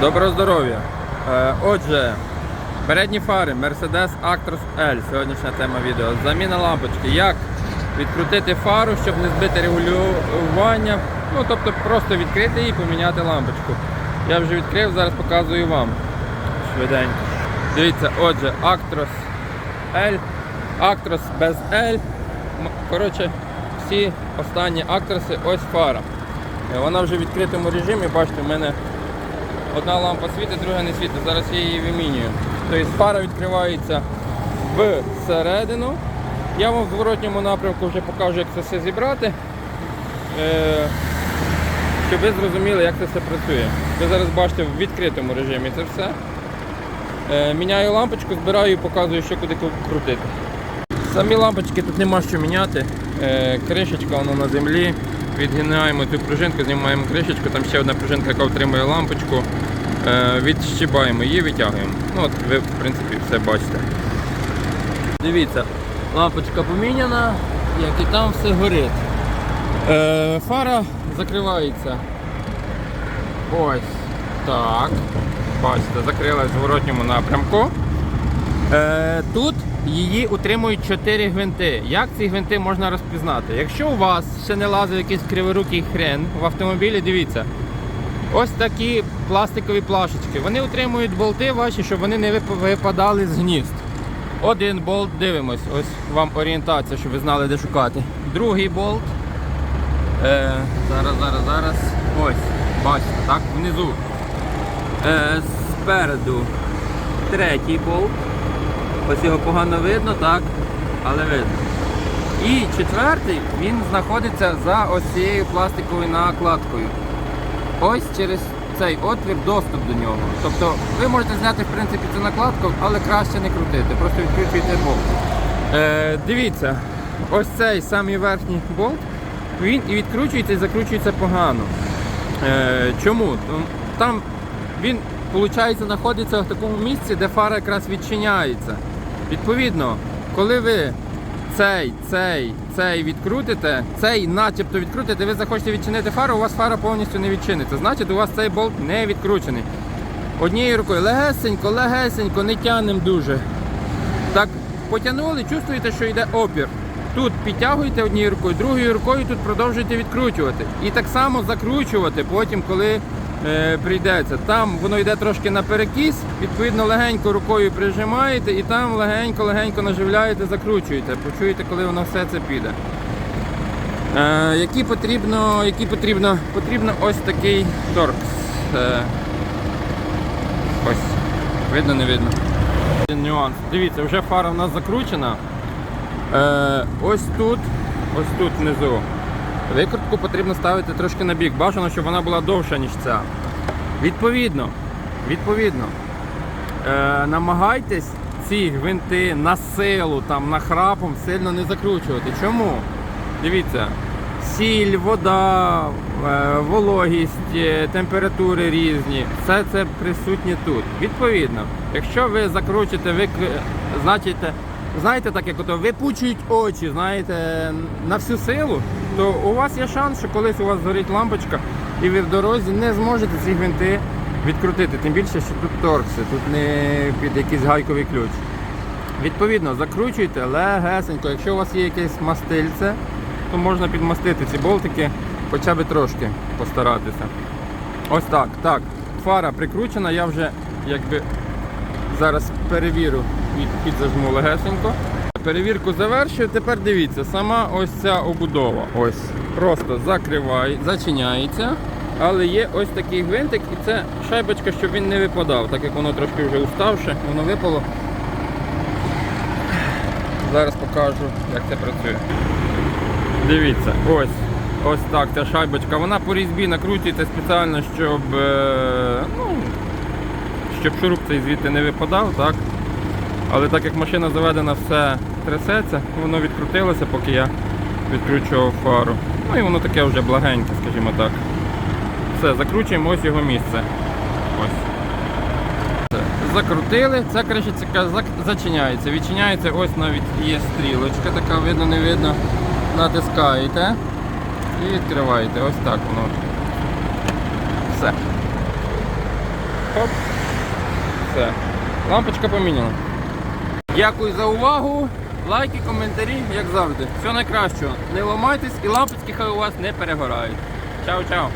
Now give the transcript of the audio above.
Доброго здоров'я. Е, Отже, передні фари Mercedes Actros L. Сьогоднішня тема відео. Заміна лампочки. Як відкрутити фару, щоб не збити регулювання. Ну, тобто просто відкрити її і поміняти лампочку. Я вже відкрив, зараз показую вам. Швиденько. Дивіться, отже, Actros L, Actros без L. Коротше, всі останні Actros, ось фара. Е, Вона вже в відкритому режимі, бачите, в мене Одна лампа світить, друга не світить. Зараз я її вимінюю. Тобто фара відкривається всередину. Я вам в зворотньому напрямку вже покажу, як це все зібрати. Е, щоб ви зрозуміли, як це все працює. Ви зараз бачите в відкритому режимі це все. Е, міняю лампочку, збираю і показую, що куди крутити. Самі лампочки тут нема що міняти. Е, кришечка вона на землі. Відгинаємо цю пружинку, знімаємо кришечку, там ще одна пружинка, яка втримує лампочку. Е, відщибаємо її, витягуємо. Ну от ви в принципі все бачите. Дивіться, лампочка поміняна, як і там все горить. Е, фара закривається. Ось так. Бачите, закрилась в зворотньому напрямку. Е, тут її утримують 4 гвинти. Як ці гвинти можна розпізнати? Якщо у вас ще не лазив якийсь криворукий хрен в автомобілі, дивіться. Ось такі пластикові плашечки. Вони утримують болти ваші, щоб вони не випадали з гнізд. Один болт дивимось, ось вам орієнтація, щоб ви знали, де шукати. Другий болт. Е, зараз, зараз, зараз. Ось, бачите, так, внизу. Е, спереду третій болт. Ось його погано видно, так, але видно. І четвертий він знаходиться за ось цією пластиковою накладкою. Ось через цей отвір доступ до нього. Тобто ви можете зняти в принципі цю накладку, але краще не крутити, просто відкручуйте болт. Е, дивіться, ось цей самий верхній болт, він і відкручується і закручується погано. Е, чому? Там він, виходить, знаходиться в такому місці, де фара якраз відчиняється. Відповідно, коли ви цей, цей, цей відкрутите, цей начебто відкрутите, ви захочете відчинити фару, у вас фара повністю не відчиниться. Значить, у вас цей болт не відкручений. Однією рукою легесенько, легесенько, не тянемо дуже. Так потягнули, чувствуєте, що йде опір. Тут підтягуєте однією рукою, другою рукою тут продовжуєте відкручувати. І так само закручувати потім, коли прийдеться. Там воно йде трошки на відповідно легенько рукою прижимаєте і там легенько-легенько наживляєте, закручуєте. Почуєте, коли воно все це піде. Е, які потрібно, які потрібно, потрібно ось такий торкс. Е, ось. Видно, не видно. Нюанс. Дивіться, вже фара в нас закручена. Е, ось тут, ось тут внизу. Викрутку потрібно ставити трошки на бік. Бажано, щоб вона була довша, ніж ця. Відповідно, відповідно, е, намагайтесь ці гвинти на силу, там, нахрапом сильно не закручувати. Чому? Дивіться, сіль, вода, е, вологість, е, температури різні, все це присутнє тут. Відповідно, якщо ви закручите, ви значить, знаєте, так як ото випучують очі, знаєте, на всю силу, то у вас є шанс, що колись у вас згорить лампочка, і ви в дорозі не зможете ці гвинти відкрутити. Тим більше, що тут торкси, тут не під якийсь гайковий ключ. Відповідно, закручуйте легесенько. Якщо у вас є якесь мастильце, то можна підмастити ці болтики, хоча б трошки постаратися. Ось так. Так, фара прикручена, я вже якби зараз перевірю підзажму легесенько. Перевірку завершую. Тепер дивіться, сама ось ця обудова. Ось просто закриває, зачиняється. Але є ось такий гвинтик, і це шайбочка, щоб він не випадав, так як воно трошки вже уставше, воно випало. Зараз покажу, як це працює. Дивіться, ось ось так ця шайбочка. Вона по різьбі накручується спеціально, щоб, е, ну, щоб шуруп цей звідти не випадав, так? Але так як машина заведена, все трясеться, воно відкрутилося, поки я відкручував фару. Ну і воно таке вже благеньке, скажімо так. Все, закручуємо ось його місце. Ось. Закрутили, ця кришечка зачиняється. Відчиняється, ось навіть є стрілочка, така видно, не видно. Натискаєте і відкриваєте. Ось так воно. Все. Хоп. Все. Лампочка поміняна. Дякую за увагу. Лайки, коментарі, як завжди. Все найкращого. Не ламайтесь і лампочки хай у вас не перегорають. Чао-чао.